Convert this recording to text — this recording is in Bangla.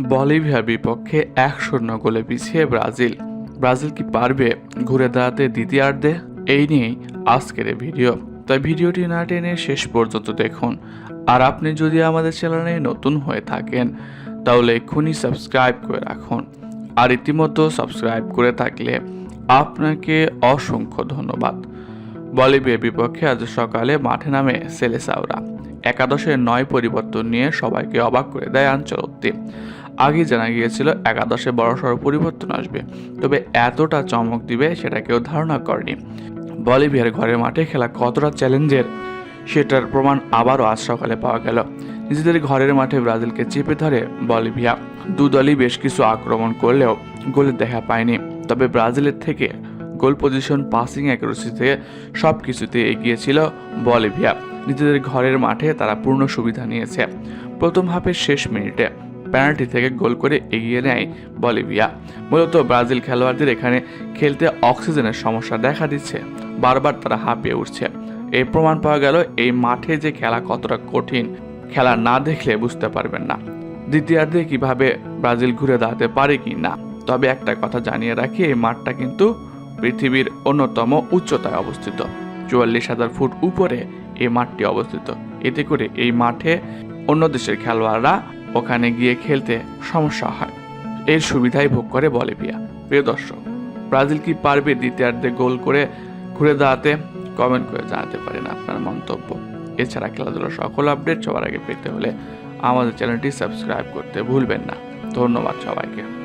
বলিভিয়ার বিপক্ষে এক শূন্য গোলে পিছিয়ে ব্রাজিল। ব্রাজিল কি পারবে ঘুরে দাঁড়াতে দ্বিতীয়ার্ধে? এই নিয়েই আজকের ভিডিও। তাই ভিডিওটি না টেনে শেষ পর্যন্ত দেখুন। আর আপনি যদি আমাদের চ্যানেলে নতুন হয়ে থাকেন, তাহলে এক্ষুনি সাবস্ক্রাইব করে রাখুন। আর ইতিমধ্যে সাবস্ক্রাইব করে থাকলে আপনাকে অসংখ্য ধন্যবাদ। বলিভিয়ার বিপক্ষে আজ সকালে মাঠে নামে সেলেসাওরা। একাদশের নয় পরিবর্তন নিয়ে সবাইকে অবাক করে দেয় আঞ্চলত্তি আগে জানা গিয়েছিল একাদশে বড়সড় পরিবর্তন আসবে, তবে এতটা চমক দিবে সেটা কেউ ধারণা করেনি। বলিভিয়ার ঘরের মাঠে খেলা কতটা চ্যালেঞ্জের সেটার প্রমাণ আবারও আজ সকালে পাওয়া গেল। নিজেদের ঘরের মাঠে ব্রাজিলকে চেপে ধরে বলিভিয়া। দু দলই বেশ কিছু আক্রমণ করলেও গোলের দেখা পায়নি, তবে ব্রাজিলের থেকে গোল পজিশন, পাসিং অ্যাকুরেসিতে সব কিছুতে এগিয়ে ছিল বলিভিয়া। নিজেদের ঘরের মাঠে তারা পূর্ণ সুবিধা নিয়েছে। প্রথম হাফের শেষ মিনিটে পেনাল্টি থেকে গোল করে এগিয়ে নেয় বলিভিয়া। মূলত ব্রাজিল খেলোয়াড়দের এখানে খেলতে অক্সিজেনের সমস্যা দেখা দিচ্ছে। বারবার তারা হাঁপিয়ে উঠছে। এই প্রমাণ পাওয়া গেল, এই মাঠে যে খেলা কতটা কঠিন, খেলা না দেখলে বুঝতে পারবেন না। দ্বিতীয়ার্ধে কীভাবে ব্রাজিল ঘুরে দাঁড়াতে পারে কি না? তবে একটা কথা জানিয়ে রাখি, এই মাঠটা কিন্তু পৃথিবীর অন্যতম উচ্চতায় অবস্থিত। চুয়াল্লিশ হাজার ফুট উপরে এই মাঠটি অবস্থিত। এতে করে এই মাঠে অন্য দেশের খেলোয়াড়রা ওখানে গিয়ে খেলতে সমস্যা হয়। এর সুবিধাই ভোগ করে বলিভিয়া। প্রিয় দর্শক, ব্রাজিল কি পারবে দ্বিতীয়ার্ধে গোল করে ঘুরে দাঁড়াতে? কমেন্ট করে জানাতে পারেন আপনার মন্তব্য। এছাড়া খেলাধুলার সকল আপডেট সবার আগে পেতে হলে আমাদের চ্যানেলটি সাবস্ক্রাইব করতে ভুলবেন না। ধন্যবাদ সবাইকে।